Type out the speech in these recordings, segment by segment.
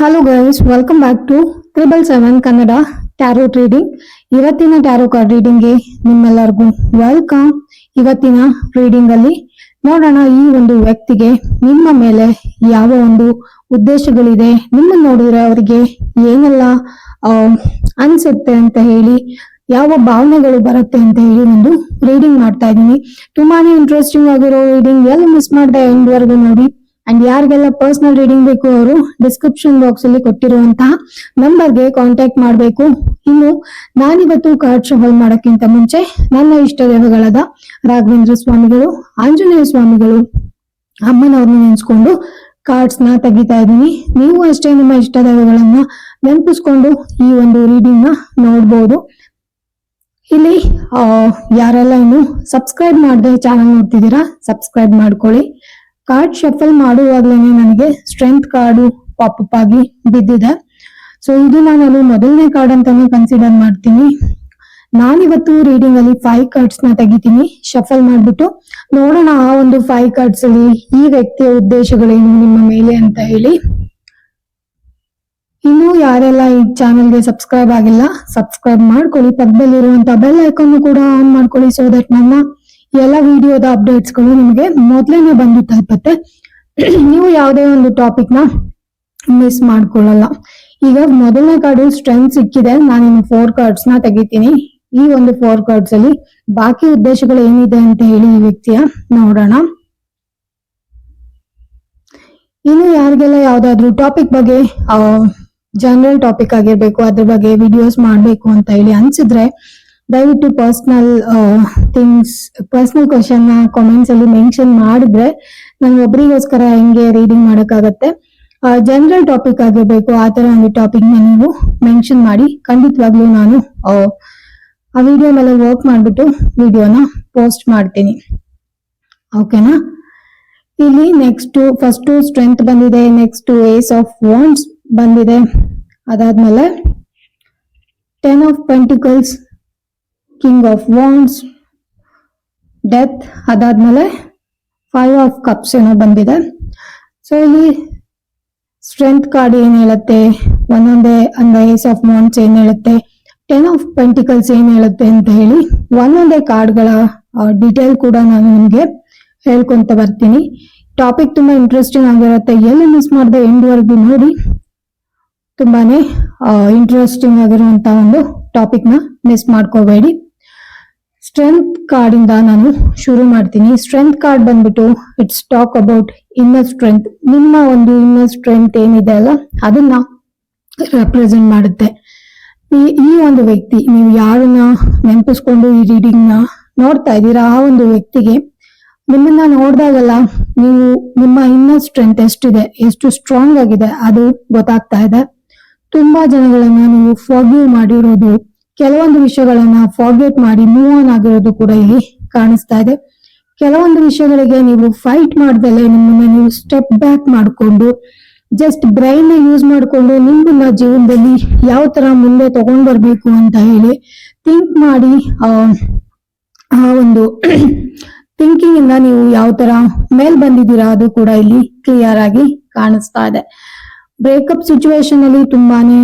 Hello guys welcome back to triple seven Kannada tarot reading ಇವತ್ತಿನ tarot card ರೀಡಿಂಗ್ಗೆ ನಿಮ್ಮೆಲ್ಲರಿಗೂ welcome ಇವತ್ತಿನ reading ಅಲ್ಲಿ ನೋಡೋಣ ಈ ಒಂದು ವ್ಯಕ್ತಿಗೆ ನಿಮ್ಮ ಮೇಲೆ ಯಾವ ಒಂದು ಉದ್ದೇಶಗಳಿದೆ? ನಿಮ್ಮ ನೋಡಿದ್ರೆ ಅವರಿಗೆ ಏನೆಲ್ಲ ಅನ್ಸುತ್ತೆ ಅಂತ ಹೇಳಿ, ಯಾವ ಭಾವನೆಗಳು ಬರುತ್ತೆ ಅಂತ ಹೇಳಿ ಒಂದು ರೀಡಿಂಗ್ ಮಾಡ್ತಾ ಇದ್ದೀನಿ. ತುಂಬಾನೇ ಇಂಟ್ರೆಸ್ಟಿಂಗ್ ಆಗಿರೋ ರೀಡಿಂಗ್ ಎಲ್ಲ ಮಿಸ್ ಮಾಡಿದೆ ಎಂಡ್ವರೆಗೂ ನೋಡಿ. ಅಂಡ್ ಯಾರಿಗೆಲ್ಲ ಪರ್ಸನಲ್ ರೀಡಿಂಗ್ ಬೇಕು ಅವರು ಡಿಸ್ಕ್ರಿಪ್ಷನ್ ಬಾಕ್ಸ್ ಅಲ್ಲಿ ಕೊಟ್ಟಿರುವಂತಹ ನಂಬರ್ಗೆ ಕಾಂಟ್ಯಾಕ್ಟ್ ಮಾಡಬೇಕು. ಇನ್ನು ನಾನಿವತ್ತು ಕಾರ್ಡ್ ಶಫಲ್ ಮಾಡೋಕ್ಕಿಂತ ಮುಂಚೆ ನನ್ನ ಇಷ್ಟ ದೇವಗಳಾದ ರಾಘವೇಂದ್ರ ಸ್ವಾಮಿಗಳು, ಆಂಜನೇಯ ಸ್ವಾಮಿಗಳು, ಅಮ್ಮನವ್ರನ್ನ ನೆನೆಸ್ಕೊಂಡು ಕಾರ್ಡ್ಸ್ನ ತೆಗಿತಾ ಇದ್ದೀನಿ. ನೀವು ಅಷ್ಟೇ ನಿಮ್ಮ ಇಷ್ಟ ದೈವಗಳನ್ನ ನೆನಪಿಸ್ಕೊಂಡು ಈ ಒಂದು ರೀಡಿಂಗ್ನ ನೋಡ್ಬೋದು. ಇಲ್ಲಿ ಯಾರೆಲ್ಲ ಇನ್ನು ಸಬ್ಸ್ಕ್ರೈಬ್ ಮಾಡದೆ ಚಾನಲ್ ನೋಡ್ತಿದ್ದೀರಾ ಸಬ್ಸ್ಕ್ರೈಬ್ ಮಾಡ್ಕೊಳ್ಳಿ. ಕಾರ್ಡ್ ಶಫಲ್ ಮಾಡುವಾಗ್ಲೇನೆ ನನಗೆ ಸ್ಟ್ರೆಂತ್ ಕಾರ್ಡು ಪಾಪಪ್ ಆಗಿ ಬಿದ್ದಿದೆ. ಸೊ ಇದು ನಾನು ಮೊದಲನೇ ಕಾರ್ಡ್ ಅಂತಾನೆ ಕನ್ಸಿಡರ್ ಮಾಡ್ತೀನಿ. ನಾನಿವತ್ತು ರೀಡಿಂಗ್ ಅಲ್ಲಿ ಫೈವ್ ಕಾರ್ಡ್ಸ್ನ ತೆಗಿತೀನಿ ಶಫಲ್ ಮಾಡ್ಬಿಟ್ಟು. ನೋಡೋಣ ಆ ಒಂದು ಫೈವ್ ಕಾರ್ಡ್ಸ್ ಅಲ್ಲಿ ಈ ವ್ಯಕ್ತಿಯ ಉದ್ದೇಶಗಳೇನು ನಿಮ್ಮ ಮೇಲೆ ಅಂತ ಹೇಳಿ. ಇನ್ನು ಯಾರೆಲ್ಲ ಈ ಚಾನೆಲ್ಗೆ ಸಬ್ಸ್ಕ್ರೈಬ್ ಆಗಿಲ್ಲ ಸಬ್ಸ್ಕ್ರೈಬ್ ಮಾಡ್ಕೊಳ್ಳಿ. ಪಕ್ಕದಲ್ಲಿರುವಂತ ಬೆಲ್ ಐಕಾನ್ ಕೂಡ ಆನ್ ಮಾಡ್ಕೊಳ್ಳಿ ಸೊ ದಟ್ ನನ್ನ ಎಲ್ಲ ವಿಡಿಯೋದ ಅಪ್ಡೇಟ್ಸ್ಗಳು ನಿಮಗೆ ಮೊದಲೇನೆ ಬಂದು ತಲುಪುತ್ತೆ ನೀವು ಯಾವುದೇ ಒಂದು ಟಾಪಿಕ್ನ ಮಿಸ್ ಮಾಡ್ಕೊಳ್ಳಲ್ಲ. ಈಗ ಮೊದಲನೇ ಕಾರ್ಡು ಸ್ಟ್ರೆಂತ್ ಸಿಕ್ಕಿದೆ. ನಾನು ಇನ್ನು ಫೋರ್ ಕಾರ್ಡ್ಸ್ನ ತೆಗಿತೀನಿ. ಈ ಒಂದು ಫೋರ್ ಕಾರ್ಡ್ಸ್ ಅಲ್ಲಿ ಬಾಕಿ ಉದ್ದೇಶಗಳು ಏನಿದೆ ಅಂತ ಹೇಳಿ ಈ ವ್ಯಕ್ತಿಯ ನೋಡೋಣ. ಇನ್ನು ಯಾರಿಗೆಲ್ಲ ಯಾವ್ದಾದ್ರು ಟಾಪಿಕ್ ಬಗ್ಗೆ ಜನರಲ್ ಟಾಪಿಕ್ ಆಗಿರ್ಬೇಕು, ಅದ್ರ ಬಗ್ಗೆ ವಿಡಿಯೋಸ್ ಮಾಡ್ಬೇಕು ಅಂತ ಹೇಳಿ ಅನ್ಸಿದ್ರೆ ದಯವಿಟ್ಟು personal things personal question comments ಅಲ್ಲಿ ಮೆನ್ಷನ್ ಮಾಡಿದ್ರೆ ನಾನು ಒಬ್ರಿಗೋಸ್ಕರ ಹೆಂಗೆ ರೀಡಿಂಗ್ ಮಾಡೋಕ್ಕಾಗತ್ತೆ. ಜನರಲ್ ಟಾಪಿಕ್ ಆಗಿರ್ಬೇಕು ಆ ತರ ಒಂದು ಟಾಪಿಕ್ ನೀವು ಮೆನ್ಷನ್ ಮಾಡಿ ಖಂಡಿತವಾಗ್ಲೂ ನಾನು ಆ, ಆ ವಿಡಿಯೋ ಮೇಲೆ ವರ್ಕ್ ಮಾಡಿಬಿಟ್ಟು ವಿಡಿಯೋನ ಪೋಸ್ಟ್ ಮಾಡ್ತೀನಿ. ಓಕೆನಾ ಇಲ್ಲಿ ನೆಕ್ಸ್ಟ್ ಫಸ್ಟ್ ಸ್ಟ್ರೆಂತ್ ಬಂದಿದೆ ನೆಕ್ಸ್ಟ್ ಏಸ್ ಆಫ್ ವಾಂಡ್ಸ್ ಬಂದಿದೆ. ಅದಾದ್ಮೇಲೆ ten of pentacles king of wands death ಅದಾದ್ಮೇಲೆ ಫೈವ್ ಆಫ್ ಕಪ್ಸ್ ಏನೋ ಬಂದಿದೆ. ಸೊ ಇಲ್ಲಿ ಸ್ಟ್ರೆಂತ್ ಕಾರ್ಡ್ ಏನ್ ಹೇಳುತ್ತೆ? ಒಂದೊಂದೇ ಅಂದ್ರೆ ಏಸ್ ಆಫ್ ಮೌಂಟ್ಸ್ ಏನ್ ಹೇಳುತ್ತೆ? ಟೆನ್ ಆಫ್ ಪೆಂಟಿಕಲ್ಸ್ ಏನ್ ಹೇಳುತ್ತೆ ಅಂತ ಹೇಳಿ ಒಂದೊಂದೇ ಕಾರ್ಡ್ಗಳ ಡೀಟೇಲ್ ಕೂಡ ನಾನು ನಿಮ್ಗೆ ಹೇಳ್ಕೊಂತ ಬರ್ತೀನಿ. ಟಾಪಿಕ್ ತುಂಬಾ ಇಂಟ್ರೆಸ್ಟಿಂಗ್ ಆಗಿರುತ್ತೆ. ಎಲ್ಲಿ ಮಿಸ್ ಮಾಡದೆ ಎಂಡ್ ವರೆಗೂ ನೋಡಿ. ತುಂಬಾನೇ ಇಂಟ್ರೆಸ್ಟಿಂಗ್ ಆಗಿರುವಂಥ ಒಂದು ಟಾಪಿಕ್ನ ಮಿಸ್ ಮಾಡ್ಕೋಬೇಡಿ. ಸ್ಟ್ರೆಂತ್ ಕಾರ್ಡ್ ಇಂದ ನಾನು ಶುರು ಮಾಡ್ತೀನಿ. ಸ್ಟ್ರೆಂತ್ ಕಾರ್ಡ್ ಬಂದ್ಬಿಟ್ಟು it's talk about inner strength ನಿಮ್ಮ ಒಂದು ಇನ್ನರ್ ಸ್ಟ್ರೆಂತ್ ಏನಿದೆ ಅಲ್ಲ, ಅದನ್ನ ರೆಪ್ರೆಸೆಂಟ್ ಮಾಡುತ್ತೆ. ಈ ಈ ಒಂದು ವ್ಯಕ್ತಿ, ನೀವು ಯಾರನ್ನ ನೆನಪಿಸ್ಕೊಂಡು ಈ ರೀಡಿಂಗ್ನ ನೋಡ್ತಾ ಇದ್ದೀರಾ, ಆ ಒಂದು ವ್ಯಕ್ತಿಗೆ ನಿಮ್ಮನ್ನ ನೋಡಿದಾಗಲ್ಲ ನೀವು ನಿಮ್ಮ ಇನ್ನರ್ ಸ್ಟ್ರೆಂತ್ ಎಷ್ಟಿದೆ, ಎಷ್ಟು ಸ್ಟ್ರಾಂಗ್ ಆಗಿದೆ ಅದು ಗೊತ್ತಾಗ್ತಾ ಇದೆ. ತುಂಬಾ ಜನಗಳನ್ನ ನೀವು ಫಾಗ್ಯೂ ಮಾಡಿರೋದು ಕೆಲವೊಂದು ವಿಷಯಗಳನ್ನ ಫಾರ್ಗೆಟ್ ಮಾಡಿ ಮೂವ್ ಆನ್ ಆಗಿರೋದು ಕೂಡ ಇಲ್ಲಿ ಕಾಣಿಸ್ತಾ ಇದೆ. ಕೆಲವೊಂದು ವಿಷಯಗಳಿಗೆ ನೀವು ಫೈಟ್ ಮಾಡ್ದಲೆ ನಿಮ್ಮನ್ನ ನೀವು ಸ್ಟೆಪ್ ಬ್ಯಾಕ್ ಮಾಡಿಕೊಂಡು ಜಸ್ಟ್ ಬ್ರೈನ್ ಯೂಸ್ ಮಾಡಿಕೊಂಡು ನಿಮ್ಮನ್ನ ಜೀವನದಲ್ಲಿ ಯಾವ ತರ ಮುಂದೆ ತಗೊಂಡ್ ಬರ್ಬೇಕು ಅಂತ ಹೇಳಿ ಥಿಂಕ್ ಮಾಡಿ, ಆ ಒಂದು ಥಿಂಕಿಂಗ್ ಇಂದ ನೀವು ಯಾವ ತರ ಮೇಲ್ ಬಂದಿದ್ದೀರಾ ಅದು ಕೂಡ ಇಲ್ಲಿ ಕ್ಲಿಯರ್ ಆಗಿ ಕಾಣಿಸ್ತಾ ಇದೆ. ಬ್ರೇಕಪ್ ಸಿಚುವೇಶನ್ ಅಲ್ಲಿ ತುಂಬಾನೇ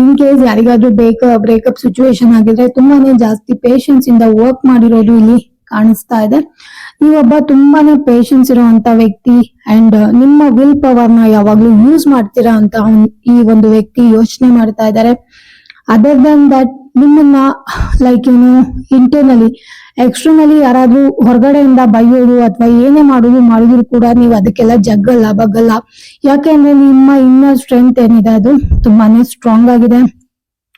ಇನ್ ಕೇಸ್ ಯಾರಿಗಾದ್ರೂ ಬೇಕ ಬ್ರೇಕಪ್ ಸಿಚುವೇಶನ್ ಆಗಿದ್ರೆ ತುಂಬಾನೇ ಜಾಸ್ತಿ ಪೇಷನ್ಸ್ ಇಂದ ವರ್ಕ್ ಮಾಡಿರೋದು ಇಲ್ಲಿ ಕಾಣಿಸ್ತಾ ಇದೆ. ನೀವೊಬ್ಬ ತುಂಬಾನೇ ಪೇಷನ್ಸ್ ಇರುವಂತ ವ್ಯಕ್ತಿ ಅಂಡ್ ನಿಮ್ಮ ವಿಲ್ ಪವರ್ನ ಯಾವಾಗ್ಲೂ ಯೂಸ್ ಮಾಡ್ತೀರಾ ಅಂತ ಈ ಒಂದು ವ್ಯಕ್ತಿ ಯೋಚನೆ ಮಾಡ್ತಾ ಇದ್ದಾರೆ. ಅದರ್ ದನ್ ದಟ್ ನಿಮ್ಮನ್ನ ಲೈಕ್ ಏನು ಇಂಟರ್ನಲಿ ಎಕ್ಸ್ಟರ್ನಲಿ ಯಾರಾದ್ರೂ ಹೊರಗಡೆಯಿಂದ ಬೈಯೋದು ಅಥವಾ ಏನೇ ಮಾಡೋದು, ಮಾಡಿದ್ರು ಕೂಡ ನೀವು ಅದಕ್ಕೆಲ್ಲ ಜಗ್ಗಲ್ಲ, ಬಗ್ಗಲ್ಲ. ಯಾಕೆಂದ್ರೆ ನಿಮ್ಮ ಇನ್ನರ್ ಸ್ಟ್ರೆಂತ್ ಏನಿದೆ ಅದು ತುಂಬಾನೇ ಸ್ಟ್ರಾಂಗ್ ಆಗಿದೆ.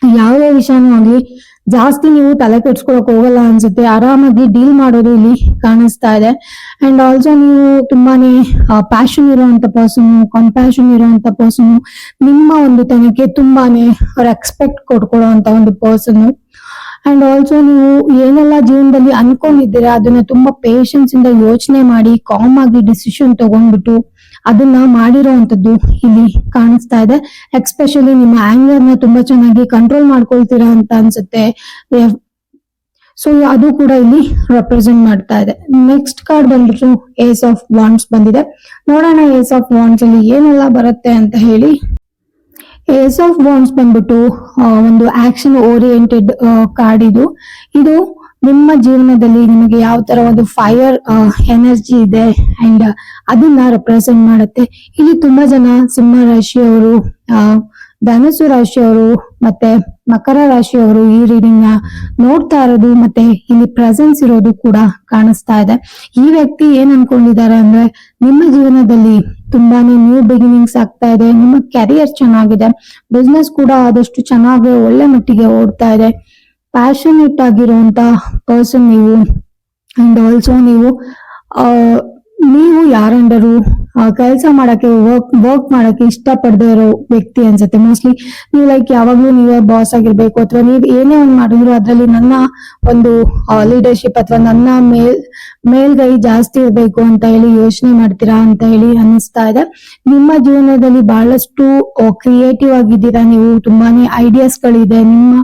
ಯಾವುದೇ ವಿಷಯನೂ ಆಗ್ಲಿ ಜಾಸ್ತಿ ನೀವು ತಲೆ ಕೆಡ್ಸ್ಕೊಳಕ್ ಹೋಗಲ್ಲ ಅನ್ಸುತ್ತೆ. ಆರಾಮಾಗಿ ಡೀಲ್ ಮಾಡೋದು ಇಲ್ಲಿ ಕಾಣಿಸ್ತಾ ಇದೆ. ಅಂಡ್ ಆಲ್ಸೋ ನೀವು ತುಂಬಾನೇ ಪ್ಯಾಷನ್ ಇರುವಂತ ಪರ್ಸನ್ ಕಂಪ್ಯಾಷನ್ ಇರುವಂತ ಪರ್ಸನ್ ನಿಮ್ಮ ಒಂದು ತನಕ್ಕೆ ತುಂಬಾನೇ ರೆಸ್ಪೆಕ್ಟ್ ಕೊಡ್ಕೊಳ್ಳುವಂತ ಒಂದು ಪರ್ಸನ್ ಅಂಡ್ ಆಲ್ಸೋ ನೀವು ಏನೆಲ್ಲ ಜೀವನದಲ್ಲಿ ಅನ್ಕೊಂಡಿದ್ದೀರಾ, ಅದನ್ನ ತುಂಬಾ ಪೇಶನ್ಸ್ ಇಂದ ಯೋಚನೆ ಮಾಡಿ ಕಾಮ್ ಆಗಿ ಡಿಸಿಷನ್ ತಗೊಂಡ್ಬಿಟ್ಟು ಅದನ್ನ ಮಾಡಿರೋವಂಥದ್ದು ಇಲ್ಲಿ ಕಾಣಿಸ್ತಾ ಇದೆ. ಎಕ್ಸ್ಪೆಷಲಿ ನಿಮ್ಮ ಆಂಗರ್ನ ತುಂಬಾ ಚೆನ್ನಾಗಿ ಕಂಟ್ರೋಲ್ ಮಾಡ್ಕೊಳ್ತೀರಾ ಅಂತ ಅನ್ಸುತ್ತೆ. ಸೊ ಅದು ಕೂಡ ಇಲ್ಲಿ ರೆಪ್ರೆಸೆಂಟ್ ಮಾಡ್ತಾ ಇದೆ. ನೆಕ್ಸ್ಟ್ ಕಾರ್ಡ್ ಬಂದ್ಬಿಟ್ಟು ಏಸ್ ಆಫ್ ವಾಂಡ್ಸ್ ಬಂದಿದೆ. ನೋಡೋಣ ಏಸ್ ಆಫ್ ವಾಂಡ್ಸ್ ಅಲ್ಲಿ ಏನೆಲ್ಲ ಬರುತ್ತೆ ಅಂತ ಹೇಳಿ. ಏಸ್ ಆಫ್ ವಾಂಡ್ಸ್ ಬಂದ್ಬಿಟ್ಟು ಒಂದು ಆಕ್ಷನ್ ಓರಿಯೆಂಟೆಡ್ ಕಾರ್ಡ್ ಇದು. ಇದು ನಿಮ್ಮ ಜೀವನದಲ್ಲಿ ನಿಮಗೆ ಯಾವ ತರ ಒಂದು ಫೈರ್ ಎನರ್ಜಿ ಇದೆ ಅಂಡ್ ಅದನ್ನ ರೆಪ್ರೆಸೆಂಟ್ ಮಾಡುತ್ತೆ. ಇಲ್ಲಿ ತುಂಬಾ ಜನ ಸಿಂಹ ರಾಶಿಯವರು ಧನಸು ರಾಶಿಯವರು ಮತ್ತೆ ಮಕರ ರಾಶಿಯವರು ಈ ರೀಡಿಂಗ್ನ ನೋಡ್ತಾ ಇರೋದು ಮತ್ತೆ ಇಲ್ಲಿ ಪ್ರೆಸೆನ್ಸ್ ಇರೋದು ಕೂಡ ಕಾಣಿಸ್ತಾ ಇದೆ. ಈ ವ್ಯಕ್ತಿ ಏನ್ ಅನ್ಕೊಂಡಿದ್ದಾರೆ ಅಂದ್ರೆ ನಿಮ್ಮ ಜೀವನದಲ್ಲಿ ತುಂಬಾನೇ ನ್ಯೂ ಬಿಗಿನಿಂಗ್ಸ್ ಆಗ್ತಾ ಇದೆ, ನಿಮ್ಮ ಕೆರಿಯರ್ ಚೆನ್ನಾಗಿದೆ ಬಿಸ್ನೆಸ್ ಕೂಡ ಆದಷ್ಟು ಚೆನ್ನಾಗಿ ಒಳ್ಳೆ ಮಟ್ಟಿಗೆ ಓಡ್ತಾ ಇದೆ. ಪ್ಯಾಷನೇಟ್ ಆಗಿರುವಂತ ಪರ್ಸನ್ ನೀವು. ಅಂಡ್ ಆಲ್ಸೋ ನೀವು ನೀವು ಯಾರಂಡರು ಕೆಲಸ ಮಾಡಕ್ಕೆ ವರ್ಕ್ ವರ್ಕ್ ಮಾಡಕ್ಕೆ ಇಷ್ಟಪಡದೇ ಇರೋ ವ್ಯಕ್ತಿ ಅನ್ಸುತ್ತೆ. ಮೋಸ್ಟ್ಲಿ ನೀವು ಲೈಕ್ ಯಾವಾಗ್ಲೂ ನೀವೇ ಬಾಸ್ ಆಗಿರ್ಬೇಕು, ಅಥವಾ ನೀವ್ ಏನೇ ಒಂದ್ ಮಾಡಿದ್ರು ಅದ್ರಲ್ಲಿ ನನ್ನ ಒಂದು ಲೀಡರ್ಶಿಪ್ ಅಥವಾ ನನ್ನ ಮೇಲ್, ಮೇಲ್ಗೈ ಜಾಸ್ತಿ ಇರಬೇಕು ಅಂತ ಹೇಳಿ ಯೋಚನೆ ಮಾಡ್ತೀರಾ ಅಂತ ಹೇಳಿ ಅನ್ನಿಸ್ತಾ ಇದೆ. ನಿಮ್ಮ ಜೀವನದಲ್ಲಿ ಬಹಳಷ್ಟು ಕ್ರಿಯೇಟಿವ್ ಆಗಿದ್ದೀರಾ ನೀವು, ತುಂಬಾನೇ ಐಡಿಯಾಸ್ ಗಳಿದೆ. ನಿಮ್ಮ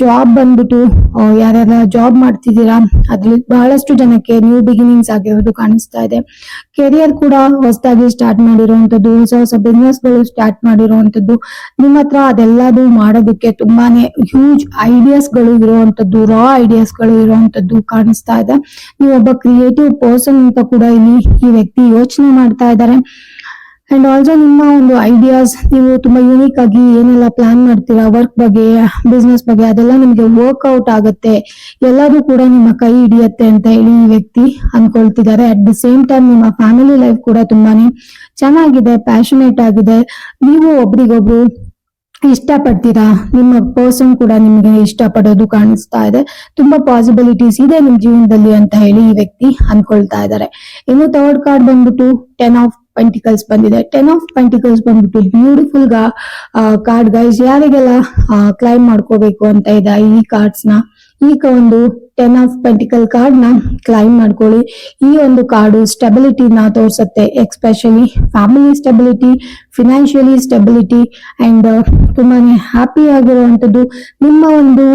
ಜಾಬ್ ಬಂದ್ಬಿಟ್ಟು ಯಾರ್ಯಾರ ಜಾಬ್ ಮಾಡ್ತಿದ್ದೀರಾ, ಅದ್ರಲ್ಲಿ ಬಹಳಷ್ಟು ಜನಕ್ಕೆ ನ್ಯೂ ಬಿಗಿನಿಂಗ್ಸ್ ಆಗಿರೋದು ಕಾಣಿಸ್ತಾ ಇದೆ. ಕೆರಿಯರ್ ಕೂಡ ಹೊಸದಾಗಿ ಸ್ಟಾರ್ಟ್ ಮಾಡಿರುವಂತದ್ದು ಹೊಸ ಹೊಸ ಬಿಸ್ನೆಸ್ಗಳು ಸ್ಟಾರ್ಟ್ ಮಾಡಿರುವಂತದ್ದು ನಿಮ್ಮ ಹತ್ರ ಅದೆಲ್ಲದು ಮಾಡೋದಕ್ಕೆ ತುಂಬಾನೇ ಹ್ಯೂಜ್ ಐಡಿಯಾಸ್ಗಳು ಇರುವಂತದ್ದು ರಾ ಐಡಿಯಾಸ್ಗಳು ಇರುವಂತದ್ದು ಕಾಣಿಸ್ತಾ ಇದೆ. ನೀವು ಒಬ್ಬ ಕ್ರಿಯೇಟಿವ್ ಪರ್ಸನ್ ಅಂತ ಕೂಡ ಇಲ್ಲಿ ಈ ವ್ಯಕ್ತಿ ಯೋಚನೆ ಮಾಡ್ತಾ ಇದ್ದಾರೆ. ಅಂಡ್ ಆಲ್ಸೋ ನಿಮ್ಮ ಒಂದು ಐಡಿಯಾಸ್ ನೀವು ತುಂಬಾ ಯೂನಿಕ್ ಆಗಿ ಏನೆಲ್ಲ ಪ್ಲಾನ್ ಮಾಡ್ತೀರಾ ವರ್ಕ್ ಬಗ್ಗೆ ಬಿಸ್ನೆಸ್ ಬಗ್ಗೆ, ಅದೆಲ್ಲ ನಿಮಗೆ ವರ್ಕ್ಔಟ್ ಆಗುತ್ತೆ. ಎಲ್ಲದೂ ಕೂಡ ನಿಮ್ಮ ಕೈ ಹಿಡಿಯತ್ತೆ ಅಂತ ಹೇಳಿ ಈ ವ್ಯಕ್ತಿ ಅನ್ಕೊಳ್ತಿದ್ದಾರೆ. ಅಟ್ ದಿ ಸೇಮ್ ಟೈಮ್ ನಿಮ್ಮ ಫ್ಯಾಮಿಲಿ ಲೈಫ್ ಕೂಡ ತುಂಬಾನೇ ಚೆನ್ನಾಗಿದೆ ಪ್ಯಾಷನೇಟ್ ಆಗಿದೆ. ನೀವು ಒಬ್ರಿಗೊಬ್ರು ಇಷ್ಟಪಡ್ತೀರಾ? ನಿಮ್ಮ ಪರ್ಸನ್ ಕೂಡ ನಿಮಗೆ ಇಷ್ಟಪಡೋದು ಕಾಣಿಸ್ತಾ ಇದೆ. ತುಂಬಾ ಪಾಸಿಬಿಲಿಟೀಸ್ ಇದೆ ನಿಮ್ ಜೀವನದಲ್ಲಿ ಅಂತ ಹೇಳಿ ಈ ವ್ಯಕ್ತಿ ಅನ್ಕೊಳ್ತಾ ಇದ್ದಾರೆ. ಇನ್ನು ಥರ್ಡ್ ಕಾರ್ಡ್ ಬಂದ್ಬಿಟ್ಟು ಟೆನ್ ಆಫ್ ಪೆಂಟಿಕಲ್ಸ್ ಬಂದಿದೆ. ಟೆನ್ ಆಫ್ ಪೆಂಟಿಕಲ್ಸ್ ಬಂದ್ಬಿಟ್ಟು ಬ್ಯೂಟಿಫುಲ್ ಗಾ ಕಾರ್ಡ್ ಗೈಸ್ ಯಾರಿಗೆಲ್ಲ ಕ್ಲೈಮ್ ಮಾಡ್ಕೋಬೇಕು ಅಂತ ಇದೆ ಈ ಕಾರ್ಡ್ಸ್ನ, ಈಗ ಒಂದು ಟೆನ್ ಆಫ್ ಪೆಂಟಿಕಲ್ ಕಾರ್ಡ್ನ ಕ್ಲೈಮ್ ಮಾಡ್ಕೊಳ್ಳಿ. ಈ ಒಂದು ಕಾರ್ಡು ಸ್ಟೆಬಿಲಿಟಿನ ತೋರಿಸುತ್ತೆ. Especially family stability financially stability and ತುಂಬಾನೇ ಹ್ಯಾಪಿ ಆಗಿರುವಂತದ್ದು ನಿಮ್ಮ ಒಂದು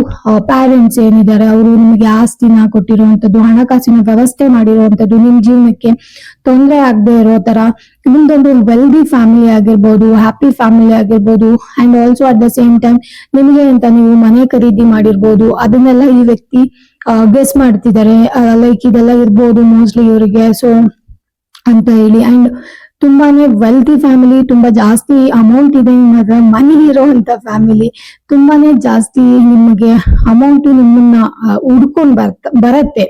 ಪ್ಯಾರೆಂಟ್ಸ್ ಏನಿದ್ದಾರೆ, ಅವರು ನಿಮಗೆ ಆಸ್ತಿನ ಕೊಟ್ಟಿರುವಂತದ್ದು ಹಣಕಾಸಿನ ವ್ಯವಸ್ಥೆ ಮಾಡಿರುವಂತದ್ದು ನಿಮ್ ಜೀವನಕ್ಕೆ ತೊಂದರೆ ಆಗದೆ ಇರೋ ತರ ನಿಮ್ದೊಂದು ವೆಲ್ದಿ ಫ್ಯಾಮಿಲಿ ಆಗಿರ್ಬೋದು ಹ್ಯಾಪಿ ಫ್ಯಾಮಿಲಿ ಆಗಿರ್ಬೋದು and also at the same time ನಿಮಗೆ ಅಂತ ನೀವು ಮನೆ ಖರೀದಿ ಮಾಡಿರ್ಬೋದು, ಅದನ್ನೆಲ್ಲ ಈ ವ್ಯಕ್ತಿ ಗೆಸ್ ಮಾಡ್ತಿದ್ದಾರೆ. ಲೈಕ್ ಇದೆಲ್ಲ ಇರ್ಬೋದು ಮೋಸ್ಟ್ಲಿ ಇವರಿಗೆ. ಸೊ ಅಂತ ಹೇಳಿ. ಅಂಡ್ ತುಂಬಾನೇ ವೆಲ್ದಿ ಫ್ಯಾಮಿಲಿ ತುಂಬಾ ಜಾಸ್ತಿ ಅಮೌಂಟ್ ಇದೆ ನಿಮ್ಮ ಮನಿ ಇರೋಂತ ಫ್ಯಾಮಿಲಿ ತುಂಬಾನೇ ಜಾಸ್ತಿ ನಿಮಗೆ ಅಮೌಂಟ್ ನಿಮ್ಮನ್ನ ಹುಡ್ಕೊಂಡ್ ಬರ್ತ, ಬರತ್ತೆ.